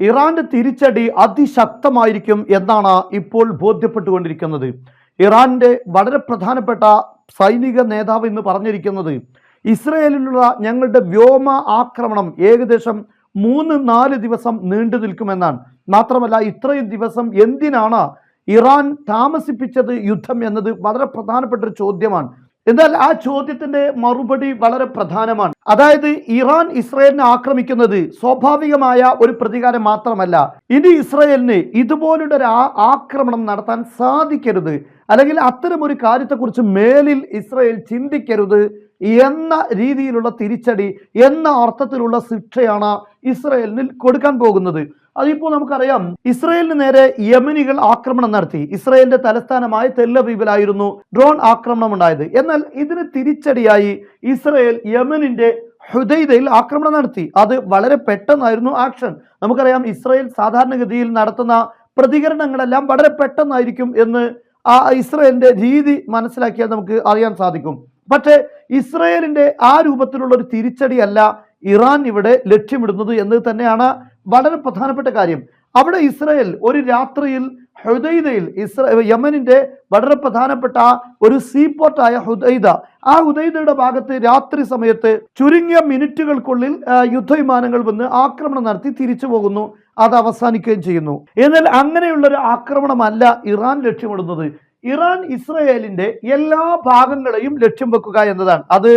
ഇറാന്റെ തിരിച്ചടി അതിശക്തമായിരിക്കും എന്നാണ് ഇപ്പോൾ ബോധ്യപ്പെട്ടുകൊണ്ടിരിക്കുന്നത്. ഇറാന്റെ വളരെ പ്രധാനപ്പെട്ട സൈനിക നേതാവ് എന്ന് പറഞ്ഞിരിക്കുന്നത് ഇസ്രയേലിലുള്ള ഞങ്ങളുടെ വ്യോമ ആക്രമണം ഏകദേശം മൂന്ന് നാല് ദിവസം നീണ്ടു നിൽക്കുമെന്നാണ്. മാത്രമല്ല ഇത്രയും ദിവസം എന്തിനാണ് ഇറാൻ താമസിപ്പിച്ചത് യുദ്ധം എന്നത് വളരെ പ്രധാനപ്പെട്ട ഒരു ചോദ്യമാണ്. എന്നാൽ ആ ചോദ്യത്തിന്റെ മറുപടി വളരെ പ്രധാനമാണ്. അതായത് ഇറാൻ ഇസ്രയേലിനെ ആക്രമിക്കുന്നത് സ്വാഭാവികമായ ഒരു പ്രതികാരം മാത്രമല്ല. ഇനി ഇസ്രയേലിന് ഇതുപോലുള്ള ഒരു ആക്രമണം നടത്താൻ സാധിക്കരുത്. അല്ലെങ്കിൽ അത്തരം ഒരു കാര്യത്തെക്കുറിച്ച് മേലിൽ ഇസ്രയേൽ ചിന്തിക്കരുത് എന്ന രീതിയിലുള്ള തിരിച്ചടി എന്ന അർത്ഥത്തിലുള്ള ശിക്ഷയാണ് ഇസ്രയേലിന് കൊടുക്കാൻ പോകുന്നത്. അതിപ്പോൾ നമുക്കറിയാം ഇസ്രയേലിന് നേരെ യമനികൾ ആക്രമണം നടത്തി. ഇസ്രയേലിന്റെ തലസ്ഥാനമായ തെല്ലവീപിലായിരുന്നു ഡ്രോൺ ആക്രമണം ഉണ്ടായത് എന്നാൽ ഇതിന് തിരിച്ചടിയായി ഇസ്രയേൽ യമനിന്റെ ഹുദൈദയിൽ ആക്രമണം നടത്തി. അത് വളരെ പെട്ടെന്നായിരുന്നു ആക്ഷൻ. നമുക്കറിയാം ഇസ്രയേൽ സാധാരണഗതിയിൽ നടത്തുന്ന പ്രതികരണങ്ങളെല്ലാം വളരെ പെട്ടെന്നായിരിക്കും എന്ന് ആ ഇസ്രയേലിന്റെ രീതി മനസ്സിലാക്കിയാൽ നമുക്ക് അറിയാൻ സാധിക്കും. പക്ഷേ ഇസ്രയേലിന്റെ ആ രൂപത്തിലുള്ള ഒരു തിരിച്ചടിയല്ല ഇറാൻ ഇവിടെ ലക്ഷ്യമിടുന്നത് എന്ന് തന്നെയാണ് വളരെ പ്രധാനപ്പെട്ട കാര്യം. അവിടെ ഇസ്രയേൽ ഒരു രാത്രിയിൽ ഹുദൈദയിൽ ഇസ്ര യമനിന്റെ വളരെ പ്രധാനപ്പെട്ട ഒരു സീപോർട്ടായ ഹുദൈദ. ആ ഹുദൈദയുടെ ഭാഗത്ത് രാത്രി സമയത്ത് ചുരുങ്ങിയ മിനിറ്റുകൾക്കുള്ളിൽ യുദ്ധവിമാനങ്ങൾ വന്ന് ആക്രമണം നടത്തി തിരിച്ചു പോകുന്നു. അത് അവസാനിക്കുകയും ചെയ്യുന്നു. എന്നാൽ അങ്ങനെയുള്ള ഒരു ആക്രമണമല്ല ഇറാൻ ലക്ഷ്യമിടുന്നത്. ഇറാൻ ഇസ്രയേലിന്റെ എല്ലാ ഭാഗങ്ങളെയും ലക്ഷ്യം വെക്കുക എന്നതാണ്. അത്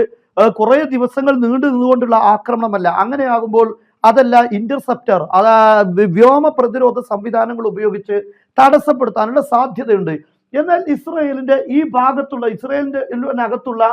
കുറേ ദിവസങ്ങൾ നീണ്ടു നിന്നുകൊണ്ടുള്ള ആക്രമണമല്ല. അങ്ങനെയാകുമ്പോൾ അതല്ല ഇന്റർസെപ്റ്റർ അത് വ്യോമ പ്രതിരോധ സംവിധാനങ്ങൾ ഉപയോഗിച്ച് തടസ്സപ്പെടുത്താനുള്ള സാധ്യതയുണ്ട്. എന്നാൽ ഇസ്രയേലിന്റെ ഈ ഭാഗത്തുള്ള ഇസ്രയേലിന്റെ അകത്തുള്ള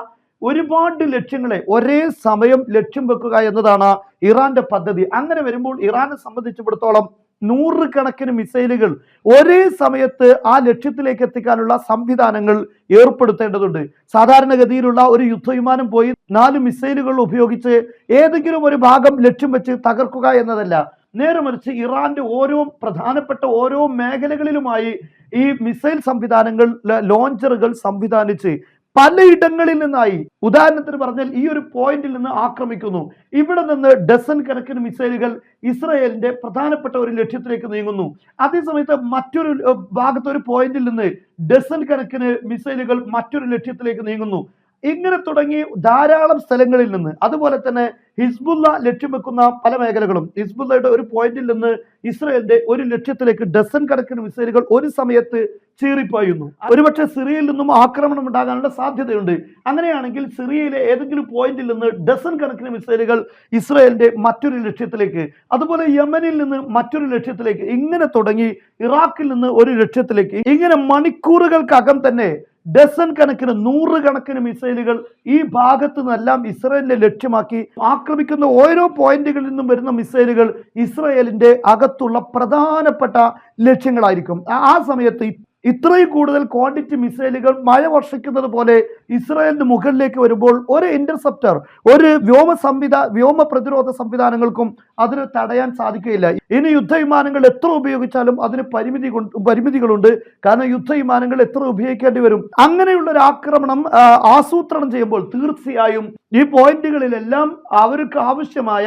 ഒരുപാട് ലക്ഷ്യങ്ങളെ ഒരേ സമയം ലക്ഷ്യം വെക്കുക എന്നതാണ് ഇറാന്റെ പദ്ധതി. അങ്ങനെ വരുമ്പോൾ ഇറാനെ സംബന്ധിച്ചിടത്തോളം നൂറുകണക്കിന് മിസൈലുകൾ ഒരേ സമയത്ത് ആ ലക്ഷ്യത്തിലേക്ക് എത്തിക്കാനുള്ള സംവിധാനങ്ങൾ ഏർപ്പെടുത്തേണ്ടതുണ്ട്. സാധാരണഗതിയിലുള്ള ഒരു യുദ്ധവിമാനം പോയി നാല് മിസൈലുകൾ ഉപയോഗിച്ച് ഏതെങ്കിലും ഒരു ഭാഗം ലക്ഷ്യം വെച്ച് തകർക്കുക എന്നതല്ല. നേരെ മറിച്ച് ഇറാന്റെ ഓരോ പ്രധാനപ്പെട്ട ഓരോ മേഖലകളിലുമായി ഈ മിസൈൽ സംവിധാനങ്ങൾ ലോഞ്ചറുകൾ സംവിധാനിച്ച് പലയിടങ്ങളിൽ നിന്നായി. ഉദാഹരണത്തിന് പറഞ്ഞാൽ ഈ ഒരു പോയിന്റിൽ നിന്ന് ആക്രമിക്കുന്നു. ഇവിടെ നിന്ന് ഡസൻ കണക്കിന് മിസൈലുകൾ ഇസ്രയേലിന്റെ പ്രധാനപ്പെട്ട ഒരു ലക്ഷ്യത്തിലേക്ക് നീങ്ങുന്നു. അതേസമയത്ത് മറ്റൊരു ഭാഗത്ത് ഒരു പോയിന്റിൽ നിന്ന് ഡസൻ കണക്കിന് മിസൈലുകൾ മറ്റൊരു ലക്ഷ്യത്തിലേക്ക് നീങ്ങുന്നു. ഇങ്ങനെ തുടങ്ങി ധാരാളം സ്ഥലങ്ങളിൽ നിന്ന് അതുപോലെ തന്നെ ഹിസ്ബുല്ല ലക്ഷ്യം വെക്കുന്ന പല മേഖലകളും. ഹിസ്ബുല്ലയുടെ ഒരു പോയിന്റിൽ നിന്ന് ഇസ്രയേലിന്റെ ഒരു ലക്ഷ്യത്തിലേക്ക് ഡസൻ കണക്കിന് മിസൈലുകൾ ഒരു സമയത്ത് ചീറിപ്പായുന്നു. ഒരുപക്ഷെ സിറിയയിൽ നിന്നും ആക്രമണം ഉണ്ടാകാനുള്ള സാധ്യതയുണ്ട്. അങ്ങനെയാണെങ്കിൽ സിറിയയിലെ ഏതെങ്കിലും പോയിന്റിൽ നിന്ന് ഡസൻ കണക്കിന് മിസൈലുകൾ ഇസ്രയേലിന്റെ മറ്റൊരു ലക്ഷ്യത്തിലേക്ക് അതുപോലെ യമനിൽ നിന്ന് മറ്റൊരു ലക്ഷ്യത്തിലേക്ക് ഇങ്ങനെ തുടങ്ങി ഇറാഖിൽ നിന്ന് ഒരു ലക്ഷ്യത്തിലേക്ക് ഇങ്ങനെ മണിക്കൂറുകൾക്കകം തന്നെ ഡസൻ കണക്കിന് നൂറുകണക്കിന് മിസൈലുകൾ ഈ ഭാഗത്തു നിന്നെല്ലാം ഇസ്രയേലിനെ ലക്ഷ്യമാക്കി ആക്രമിക്കുന്ന ഓരോ പോയിന്റുകളിൽ നിന്നും വരുന്ന മിസൈലുകൾ ഇസ്രയേലിന്റെ അകത്തുള്ള പ്രധാനപ്പെട്ട ലക്ഷ്യങ്ങളായിരിക്കും. ആ സമയത്ത് ഇത്രയും കൂടുതൽ ക്വാണ്ടിറ്റി മിസൈലുകൾ മഴ വർഷിക്കുന്നത് പോലെ ഇസ്രായേലിന് മുകളിലേക്ക് വരുമ്പോൾ ഒരു ഇന്റർസെപ്റ്റർ ഒരു വ്യോമ സംവിധാ വ്യോമ പ്രതിരോധ സംവിധാനങ്ങൾക്കും അതിന് തടയാൻ സാധിക്കുകയില്ല. ഇനി യുദ്ധവിമാനങ്ങൾ എത്ര ഉപയോഗിച്ചാലും അതിന് പരിമിതി പരിമിതികളുണ്ട്. കാരണം യുദ്ധവിമാനങ്ങൾ എത്ര ഉപയോഗിക്കേണ്ടി വരും? അങ്ങനെയുള്ള ഒരു ആക്രമണം ആസൂത്രണം ചെയ്യുമ്പോൾ തീർച്ചയായും ഈ പോയിന്റുകളിലെല്ലാം അവർക്ക് ആവശ്യമായ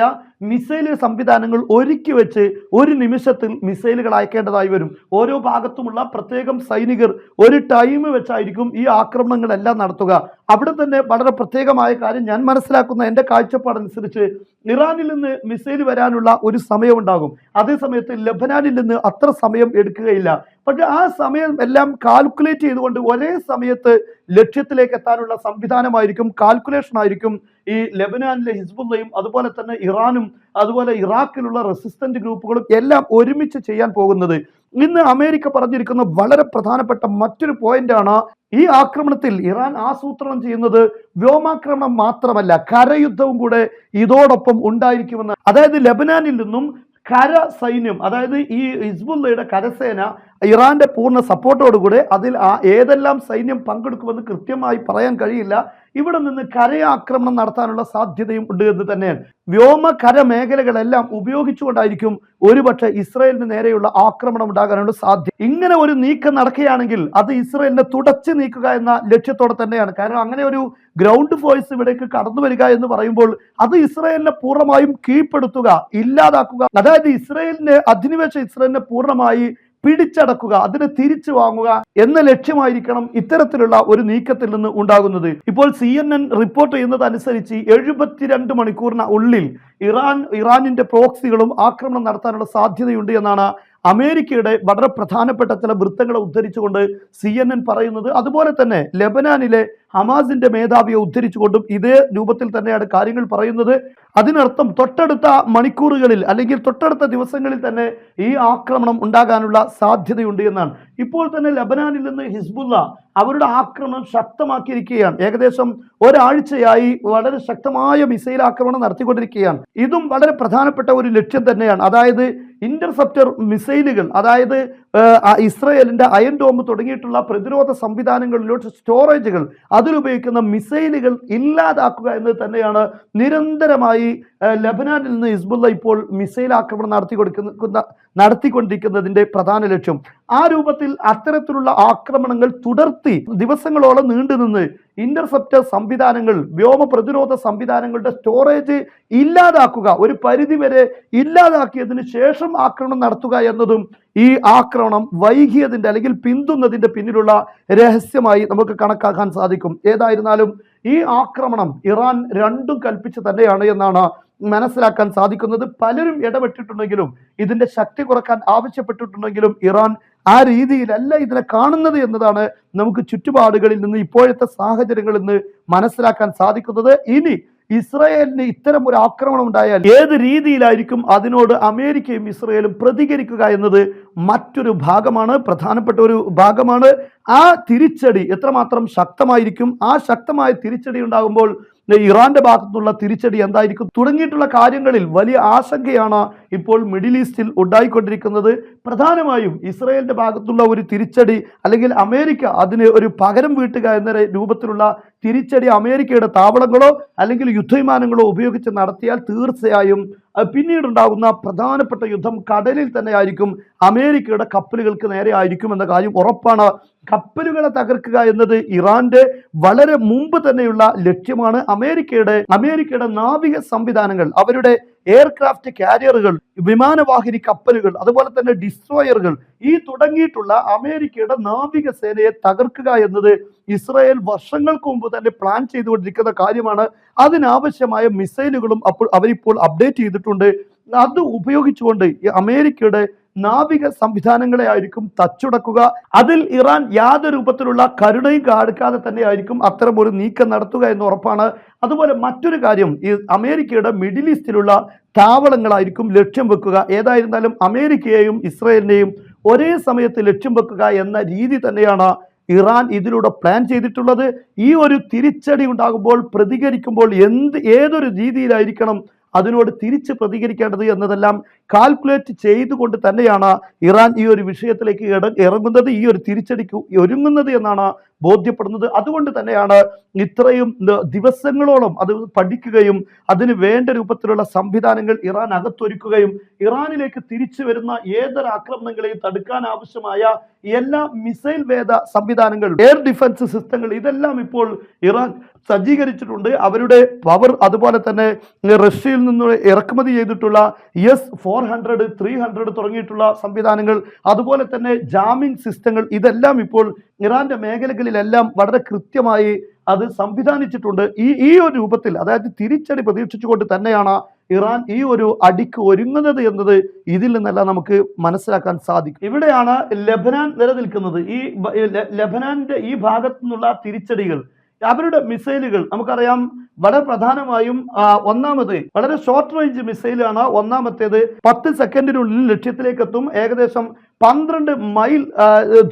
മിസൈൽ സംവിധാനങ്ങൾ ഒരുക്കി വെച്ച് ഒരു നിമിഷത്തിൽ മിസൈലുകൾ അയക്കേണ്ടതായി വരും. ഓരോ ഭാഗത്തുമുള്ള പ്രത്യേകം സൈനികർ ഒരു ടൈം വെച്ചായിരിക്കും ഈ ആക്രമണങ്ങളെല്ലാം നടത്തുക. അവിടെ തന്നെ വളരെ പ്രത്യേകമായ കാര്യം ഞാൻ മനസ്സിലാക്കുന്ന എന്റെ കാഴ്ചപ്പാടനുസരിച്ച് ഇറാനിൽ നിന്ന് മിസൈൽ വരാനുള്ള ഒരു സമയമുണ്ടാകും അതേ സമയത്ത് ലബനാനിൽ നിന്ന് അത്ര സമയം എടുക്കുകയില്ല. പക്ഷെ ആ സമയം എല്ലാം കാൽക്കുലേറ്റ് ചെയ്തുകൊണ്ട് ഒരേ സമയത്ത് ലക്ഷ്യത്തിലേക്ക് എത്താനുള്ള സംവിധാനമായിരിക്കും കാൽക്കുലേഷൻ ആയിരിക്കും ഈ ലെബനാനിലെ ഹിസ്ബുള്ളയും അതുപോലെ തന്നെ ഇറാനും അതുപോലെ ഇറാഖിലുള്ള റെസിസ്റ്റന്റ് ഗ്രൂപ്പുകളും എല്ലാം ഒരുമിച്ച് ചെയ്യാൻ പോകുന്നത്. ഇന്ന് അമേരിക്ക പറഞ്ഞിരിക്കുന്ന വളരെ പ്രധാനപ്പെട്ട മറ്റൊരു പോയിന്റാണ് ഈ ആക്രമണത്തിൽ ഇറാൻ ആസൂത്രണം ചെയ്യുന്നത് വ്യോമാക്രമണം മാത്രമല്ല കരയുദ്ധവും കൂടെ ഇതോടൊപ്പം ഉണ്ടായിരിക്കുമെന്ന്. അതായത് ലെബനാനിൽ നിന്നും കര സൈന്യം അതായത് ഈ ഹിസ്ബുള്ളയുടെ കരസേന ഇറാന്റെ പൂർണ സപ്പോർട്ടോടുകൂടെ അതിൽ ആ ഏതെല്ലാം സൈന്യം പങ്കെടുക്കുമെന്ന് കൃത്യമായി പറയാൻ കഴിയില്ല. ഇവിടെ നിന്ന് കരയാക്രമണം നടത്താനുള്ള സാധ്യതയും ഉണ്ട് എന്ന് തന്നെയാണ്. വ്യോമ കര മേഖലകളെല്ലാം ഉപയോഗിച്ചുകൊണ്ടായിരിക്കും ഒരുപക്ഷെ ഇസ്രയേലിന് നേരെയുള്ള ആക്രമണം ഉണ്ടാകാനുള്ള സാധ്യത. ഇങ്ങനെ ഒരു നീക്കം നടക്കുകയാണെങ്കിൽ അത് ഇസ്രയേലിനെ തുടച്ചു നീക്കുക എന്ന ലക്ഷ്യത്തോടെ തന്നെയാണ്. കാരണം അങ്ങനെ ഒരു ഗ്രൗണ്ട് ഫോഴ്സ് ഇവിടേക്ക് കടന്നു വരിക എന്ന് പറയുമ്പോൾ അത് ഇസ്രയേലിനെ പൂർണമായും കീഴ്പ്പെടുത്തുക ഇല്ലാതാക്കുക. അതായത് ഇസ്രയേലിന് അധിനിവേശ ഇസ്രയേലിനെ പൂർണമായി പിടിച്ചടക്കുക അതിനെ തിരിച്ചു വാങ്ങുക എന്ന ലക്ഷ്യമായിരിക്കണം ഇത്തരത്തിലുള്ള ഒരു നീക്കത്തിൽ നിന്ന് ഉണ്ടാകുന്നത്. ഇപ്പോൾ സി എൻ എൻ റിപ്പോർട്ട് ചെയ്യുന്നത് അനുസരിച്ച് എഴുപത്തിരണ്ട് മണിക്കൂറിന് ഉള്ളിൽ ഇറാൻ ഇറാനിന്റെ പ്രോക്സികളും ആക്രമണം നടത്താനുള്ള സാധ്യതയുണ്ട് എന്നാണ് അമേരിക്കയുടെ വളരെ പ്രധാനപ്പെട്ട ചില വൃത്തങ്ങളെ ഉദ്ധരിച്ചുകൊണ്ട് സി പറയുന്നത്. അതുപോലെ തന്നെ ലെബനാനിലെ ഹമാസിന്റെ മേധാവിയെ ഉദ്ധരിച്ചുകൊണ്ടും ഇതേ രൂപത്തിൽ തന്നെയാണ് കാര്യങ്ങൾ പറയുന്നത്. അതിനർത്ഥം തൊട്ടടുത്ത മണിക്കൂറുകളിൽ അല്ലെങ്കിൽ തൊട്ടടുത്ത ദിവസങ്ങളിൽ തന്നെ ഈ ആക്രമണം ഉണ്ടാകാനുള്ള സാധ്യതയുണ്ട് എന്നാണ്. ഇപ്പോൾ തന്നെ ലബനാനിൽ നിന്ന് ഹിസ്ബുല്ല അവരുടെ ആക്രമണം ശക്തമാക്കിയിരിക്കുകയാണ്. ഏകദേശം ഒരാഴ്ചയായി വളരെ ശക്തമായ മിസൈൽ ആക്രമണം നടത്തിക്കൊണ്ടിരിക്കുകയാണ്. ഇതും വളരെ പ്രധാനപ്പെട്ട ഒരു ലക്ഷ്യം തന്നെയാണ്. അതായത് ഇന്റർസെപ്റ്റർ മിസൈലുകൾ അതായത് ഇസ്രയേലിന്റെ അയൺ ഡോം തുടങ്ങിയിട്ടുള്ള പ്രതിരോധ സംവിധാനങ്ങളിലോട്ട് സ്റ്റോറേജുകൾ അതിലുപയോഗിക്കുന്ന മിസൈലുകൾ ഇല്ലാതാക്കുക എന്നത് തന്നെയാണ് നിരന്തരമായി ലബനാനിൽ നിന്ന് ഹിസ്ബുള്ള ഇപ്പോൾ മിസൈൽ ആക്രമണം നടത്തി കൊടുക്കുന്ന നടത്തിക്കൊണ്ടിരിക്കുന്നതിന്റെ പ്രധാന ലക്ഷ്യം. ആ രൂപത്തിൽ അത്തരത്തിലുള്ള ആക്രമണങ്ങൾ തുടർത്തി ദിവസങ്ങളോളം നീണ്ടുനിന്ന് ഇന്റർസെപ്റ്റർ സംവിധാനങ്ങൾ വ്യോമ പ്രതിരോധ സംവിധാനങ്ങളുടെ സ്റ്റോറേജ് ഇല്ലാതാക്കുക ഒരു പരിധിവരെ ഇല്ലാതാക്കിയതിന് ശേഷം ആക്രമണം നടത്തുക എന്നതും ഈ ആക്രമണം വൈകിയതിന്റെ അല്ലെങ്കിൽ പിന്തുന്നതിന്റെ പിന്നിലുള്ള രഹസ്യമായി നമുക്ക് കണക്കാക്കാൻ സാധിക്കും. ഏതായിരുന്നാലും ഈ ആക്രമണം ഇറാൻ രണ്ടും കൽപ്പിച്ച് തന്നെയാണ് എന്നാണ് മനസ്സിലാക്കാൻ സാധിക്കുന്നത്. പലരും ഇടപെട്ടിട്ടുണ്ടെങ്കിലും ഇതിന്റെ ശക്തി കുറയ്ക്കാൻ ആവശ്യപ്പെട്ടിട്ടുണ്ടെങ്കിലും ഇറാൻ ആ രീതിയിലല്ല ഇതിനെ കാണുന്നത് എന്നതാണ് നമുക്ക് ചുറ്റുപാടുകളിൽ നിന്ന് ഇപ്പോഴത്തെ സാഹചര്യങ്ങളിൽ നിന്ന് മനസ്സിലാക്കാൻ സാധിക്കുന്നത്. ഇനി ഇസ്രയേലിന് ഇത്തരം ഒരു ആക്രമണം ഉണ്ടായാൽ ഏത് രീതിയിലായിരിക്കും അതിനോട് അമേരിക്കയും ഇസ്രയേലും പ്രതികരിക്കുക എന്നത് മറ്റൊരു ഭാഗമാണ് പ്രധാനപ്പെട്ട ഒരു ഭാഗമാണ്. ആ തിരിച്ചടി എത്രമാത്രം ശക്തമായിരിക്കും? ആ ശക്തമായ തിരിച്ചടി ഉണ്ടാകുമ്പോൾ ഇറാന്റെ ഭാഗത്തുള്ള തിരിച്ചടി എന്തായിരിക്കും? തുടങ്ങിയിട്ടുള്ള കാര്യങ്ങളിൽ വലിയ ആശങ്കയാണ് ഇപ്പോൾ മിഡിൽ ഈസ്റ്റിൽ ഉണ്ടായിക്കൊണ്ടിരിക്കുന്നത്. പ്രധാനമായും ഇസ്രയേലിന്റെ ഭാഗത്തുള്ള ഒരു തിരിച്ചടി അല്ലെങ്കിൽ അമേരിക്ക അതിന് ഒരു പകരം വീട്ടുക എന്ന രൂപത്തിലുള്ള തിരിച്ചടി അമേരിക്കയുടെ താവളങ്ങളോ അല്ലെങ്കിൽ യുദ്ധവിമാനങ്ങളോ ഉപയോഗിച്ച് നടത്തിയാൽ തീർച്ചയായും പിന്നീടുണ്ടാകുന്ന പ്രധാനപ്പെട്ട യുദ്ധം കടലിൽ തന്നെ ആയിരിക്കും. അമേരിക്കയുടെ കപ്പലുകൾക്ക് നേരെ ആയിരിക്കും എന്ന കാര്യം ഉറപ്പാണ്. കപ്പലുകളെ തകർക്കുക എന്നത് ഇറാന്റെ വളരെ മുമ്പ് തന്നെയുള്ള ലക്ഷ്യമാണ്. അമേരിക്കയുടെ അമേരിക്കയുടെ നാവിക സംവിധാനങ്ങൾ അവരുടെ എയർക്രാഫ്റ്റ് കാരിയറുകൾ വിമാനവാഹിനി കപ്പലുകൾ അതുപോലെ തന്നെ ഡിസ്ട്രോയറുകൾ ഈ തുടങ്ങിയിട്ടുള്ള അമേരിക്കയുടെ നാവിക സേനയെ തകർക്കുക എന്നത് ഇസ്രായേൽ വർഷങ്ങൾക്ക് മുമ്പ് തന്നെ പ്ലാൻ ചെയ്തുകൊണ്ടിരിക്കുന്ന കാര്യമാണ്. അതിനാവശ്യമായ മിസൈലുകളും അപ്പോൾ അവരിപ്പോൾ അപ്ഡേറ്റ് ചെയ്തിട്ടുണ്ട്. അത് ഉപയോഗിച്ചുകൊണ്ട് അമേരിക്കയുടെ നാവിക സംവിധാനങ്ങളെ ആയിരിക്കും തച്ചുടക്കുക. അതിൽ ഇറാൻ യാതൊരു രൂപത്തിലുള്ള കരുണയും കാണിക്കാതെ തന്നെ ആയിരിക്കും അത്തരം ഒരു നീക്കം നടത്തുക എന്ന് ഉറപ്പാണ്. അതുപോലെ മറ്റൊരു കാര്യം ഈ അമേരിക്കയുടെ മിഡിൽ ഈസ്റ്റിലുള്ള താവളങ്ങളായിരിക്കും ലക്ഷ്യം വെക്കുക. ഏതായിരുന്നാലും അമേരിക്കയെയും ഇസ്രയേലിനെയും ഒരേ സമയത്ത് ലക്ഷ്യം വെക്കുക എന്ന രീതി തന്നെയാണ് ഇറാൻ ഇതിലൂടെ പ്ലാൻ ചെയ്തിട്ടുള്ളത്. ഈ ഒരു തിരിച്ചടി ഉണ്ടാകുമ്പോൾ പ്രതികരിക്കുമ്പോൾ എന്ത് ഏതൊരു രീതിയിലായിരിക്കണം അതിനോട് തിരിച്ച് പ്രതികരിക്കേണ്ടത് എന്നതെല്ലാം കാൽക്കുലേറ്റ് ചെയ്തുകൊണ്ട് തന്നെയാണ് ഇറാൻ ഈ ഒരു വിഷയത്തിലേക്ക് ഇറങ്ങുന്നത് ഈ ഒരു തിരിച്ചടിക്ക് ഒരുങ്ങുന്നത് എന്നാണ് ബോധ്യപ്പെടുന്നത്. അതുകൊണ്ട് തന്നെയാണ് ഇത്രയും ദിവസങ്ങളോളം അത് പഠിക്കുകയും അതിന് വേണ്ട രൂപത്തിലുള്ള സംവിധാനങ്ങൾ ഇറാൻ അകത്തൊരുക്കുകയും ഇറാനിലേക്ക് തിരിച്ചു വരുന്ന ഏതൊരു ആക്രമണങ്ങളെയും തടുക്കാൻ ആവശ്യമായ എല്ലാ മിസൈൽ വേദ സംവിധാനങ്ങൾ എയർ ഡിഫൻസ് സിസ്റ്റങ്ങൾ ഇതെല്ലാം ഇപ്പോൾ ഇറാൻ സജ്ജീകരിച്ചിട്ടുണ്ട്. അവരുടെ പവർ അതുപോലെ തന്നെ റഷ്യയിൽ നിന്ന് ഇറക്കുമതി ചെയ്തിട്ടുള്ള S four hundred three hundred തുടങ്ങിയിട്ടുള്ള സംവിധാനങ്ങൾ അതുപോലെ തന്നെ ജാമിംഗ് സിസ്റ്റങ്ങൾ ഇതെല്ലാം ഇപ്പോൾ ഇറാന്റെ മേഖലകളിലെല്ലാം വളരെ കൃത്യമായി അത് സംവിധാനിച്ചിട്ടുണ്ട്. ഈ ഈ ഒരു രൂപത്തിൽ അതായത് തിരിച്ചടി പ്രതീക്ഷിച്ചുകൊണ്ട് തന്നെയാണ് ഇറാൻ ഈ ഒരു അടിക്ക് ഒരുങ്ങുന്നത് എന്നത് ഇതിൽ നിന്നെല്ലാം നമുക്ക് മനസ്സിലാക്കാൻ സാധിക്കും. ഇവിടെയാണ് ലബനാൻ നിലനിൽക്കുന്നത്. ഈ ലബനാന്റെ ഈ ഭാഗത്തു നിന്നുള്ള തിരിച്ചടികൾ അവരുടെ മിസൈലുകൾ നമുക്കറിയാം വളരെ പ്രധാനമായും ഒന്നാമത് വളരെ ഷോർട്ട് റേഞ്ച് മിസൈലാണ് ഒന്നാമത്തേത് പത്ത് സെക്കൻഡിനുള്ളിൽ ലക്ഷ്യത്തിലേക്ക് എത്തും ഏകദേശം പന്ത്രണ്ട് മൈൽ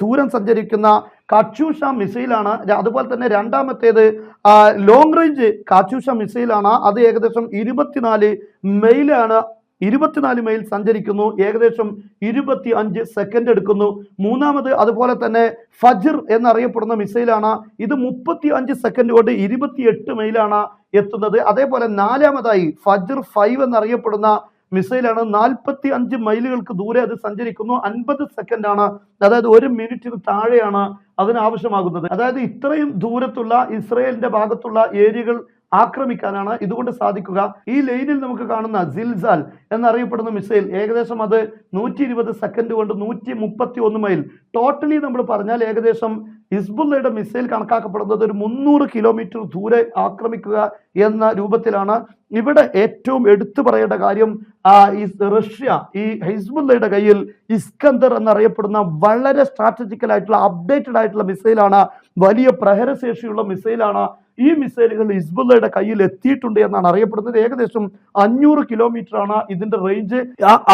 ദൂരം സഞ്ചരിക്കുന്ന കാച്ചൂഷ മിസൈലാണ് അതുപോലെ തന്നെ രണ്ടാമത്തേത് ലോങ് റേഞ്ച് കാച്ചൂഷ മിസൈലാണ്. അത് ഏകദേശം ഇരുപത്തിനാല് മെയിലാണ് ഇരുപത്തിനാല് മൈൽ സഞ്ചരിക്കുന്നു. ഏകദേശം ഇരുപത്തി അഞ്ച് സെക്കൻഡ് എടുക്കുന്നു. മൂന്നാമത് അതുപോലെ തന്നെ ഫജിർ എന്നറിയപ്പെടുന്ന മിസൈലാണ്. ഇത് മുപ്പത്തി അഞ്ച് സെക്കൻഡ് കൊണ്ട് ഇരുപത്തിയെട്ട് മൈലാണ് എത്തുന്നത്. അതേപോലെ നാലാമതായി ഫജിർ ഫൈവ് എന്നറിയപ്പെടുന്ന മിസൈലാണ് നാൽപ്പത്തി അഞ്ച് മൈലുകൾക്ക് ദൂരെ അത് സഞ്ചരിക്കുന്നു. അൻപത് സെക്കൻഡ് ആണ് അതായത് ഒരു മിനിറ്റിന് താഴെയാണ് അതിനാവശ്യമാകുന്നത് അതായത് ഇത്രയും ദൂരത്തുള്ള ഇസ്രയേലിന്റെ ഭാഗത്തുള്ള ഏരിയകൾ ആക്രമിക്കാനാണ് ഇതുകൊണ്ട് സാധിക്കുക. ഈ ലൈനിൽ നമുക്ക് കാണുന്ന സിൽസാൽ എന്നറിയപ്പെടുന്ന മിസൈൽ ഏകദേശം അത് നൂറ്റി ഇരുപത് സെക്കൻഡ് കൊണ്ട് നൂറ്റി മുപ്പത്തി ഒന്ന് മൈൽ ടോട്ടലി നമ്മൾ പറഞ്ഞാൽ ഏകദേശം ഹിസ്ബുള്ളയുടെ മിസൈൽ കണക്കാക്കപ്പെടുന്നത് ഒരു മുന്നൂറ് കിലോമീറ്റർ ദൂരെ ആക്രമിക്കുക എന്ന രൂപത്തിലാണ്. ഇവിടെ ഏറ്റവും എടുത്തു പറയേണ്ട കാര്യം റഷ്യ ഈ ഹിസ്ബുള്ളയുടെ കയ്യിൽ ഇസ്കന്ദർ എന്നറിയപ്പെടുന്ന വളരെ സ്ട്രാറ്റജിക്കൽ ആയിട്ടുള്ള അപ്ഡേറ്റഡ് ആയിട്ടുള്ള മിസൈലാണ് വലിയ പ്രഹരശേഷിയുള്ള മിസൈലാണ് ഈ മിസൈലുകൾ ഹിസ്ബുള്ളയുടെ കയ്യിൽ എത്തിയിട്ടുണ്ട് എന്നാണ് അറിയപ്പെടുന്നത്. ഏകദേശം അഞ്ഞൂറ് കിലോമീറ്റർ ആണ് ഇതിന്റെ റേഞ്ച്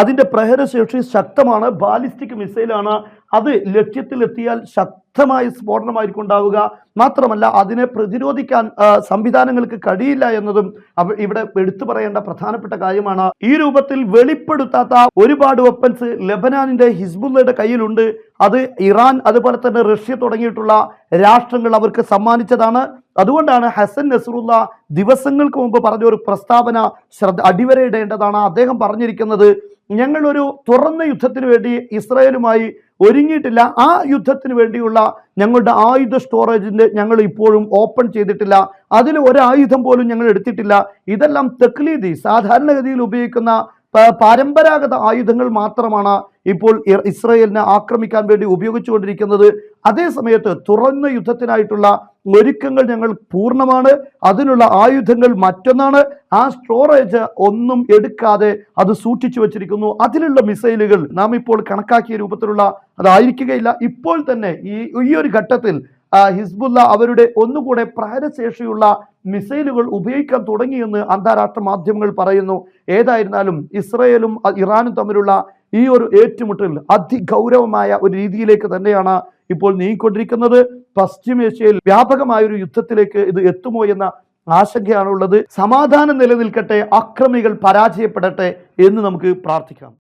അതിന്റെ പ്രഹരശേഷി ശക്തമാണ്. ബാലിസ്റ്റിക് മിസൈലാണ്. അത് ലക്ഷ്യത്തിലെത്തിയാൽ ശക്തമായ സ്ഫോടനമായിരിക്കും ഉണ്ടാവുക മാത്രമല്ല അതിനെ പ്രതിരോധിക്കാൻ സംവിധാനങ്ങൾക്ക് കഴിയില്ല എന്നതും ഇവിടെ എടുത്തു പറയേണ്ട പ്രധാനപ്പെട്ട കാര്യമാണ്. ഈ രൂപത്തിൽ വെളിപ്പെടുത്താത്ത ഒരുപാട് വെപ്പൻസ് ലെബനാനിന്റെ ഹിസ്ബുള്ളയുടെ കയ്യിലുണ്ട്. അത് ഇറാൻ അതുപോലെ തന്നെ റഷ്യ തുടങ്ങിയിട്ടുള്ള രാഷ്ട്രങ്ങൾ അവർക്ക് സമ്മാനിച്ചതാണ്. അതുകൊണ്ടാണ് ഹസൻ നസറുള്ള ദിവസങ്ങൾക്ക് മുമ്പ് പറഞ്ഞ ഒരു പ്രസ്താവന ശ്രദ്ധ അടിവരയിടേണ്ടതാണ്. അദ്ദേഹം പറഞ്ഞിരിക്കുന്നത് ഞങ്ങളൊരു തുറന്ന യുദ്ധത്തിന് വേണ്ടി ഇസ്രായേലുമായി ഒരുങ്ങിയിട്ടില്ല. ആ യുദ്ധത്തിന് വേണ്ടിയുള്ള ഞങ്ങളുടെ ആയുധ സ്റ്റോറേജിന്റെ ഞങ്ങൾ ഇപ്പോഴും ഓപ്പൺ ചെയ്തിട്ടില്ല. അതിൽ ഒരായുധം പോലും ഞങ്ങൾ എടുത്തിട്ടില്ല. ഇതെല്ലാം തെക്ലീതി സാധാരണഗതിയിൽ ഉപയോഗിക്കുന്ന പരമ്പരാഗത ആയുധങ്ങൾ മാത്രമാണ് ഇപ്പോൾ ഇസ്രായേലിനെ ആക്രമിക്കാൻ വേണ്ടി ഉപയോഗിച്ചുകൊണ്ടിരിക്കുന്നത്. അതേ സമയത്ത് തുറന്ന യുദ്ധത്തിനായിട്ടുള്ള ഒരുക്കങ്ങൾ ഞങ്ങൾ പൂർണമാണ്. അതിനുള്ള ആയുധങ്ങൾ മറ്റൊന്നാണ്. ആ സ്റ്റോറേജ് ഒന്നും എടുക്കാതെ അത് സൂക്ഷിച്ചു വച്ചിരിക്കുന്നു. അതിലുള്ള മിസൈലുകൾ നാം ഇപ്പോൾ കണക്കാക്കിയ രൂപത്തിലുള്ള അതായിരിക്കുകയില്ല ഇപ്പോൾ തന്നെ ഈ ഈ ഒരു ഘട്ടത്തിൽ ഹിസ്ബുല്ല അവരുടെ ഒന്നുകൂടെ പ്രാരശേഷിയുള്ള മിസൈലുകൾ ഉപയോഗിക്കാൻ തുടങ്ങിയെന്ന് അന്താരാഷ്ട്ര മാധ്യമങ്ങൾ പറയുന്നു. ഏതായിരുന്നാലും ഇസ്രയേലും ഇറാനും തമ്മിലുള്ള ഈ ഒരു ഏറ്റുമുട്ടൽ അതിഗൗരവമായ ഒരു രീതിയിലേക്ക് തന്നെയാണ് ഇപ്പോൾ നീങ്ങിക്കൊണ്ടിരിക്കുന്നത്. പശ്ചിമേഷ്യയിൽ വ്യാപകമായ ഒരു യുദ്ധത്തിലേക്ക് ഇത് എത്തുമോ എന്ന ആശങ്കയാണുള്ളത്. സമാധാനം നിലനിൽക്കട്ടെ അക്രമികൾ പരാജയപ്പെടട്ടെ എന്ന് നമുക്ക് പ്രാർത്ഥിക്കാം.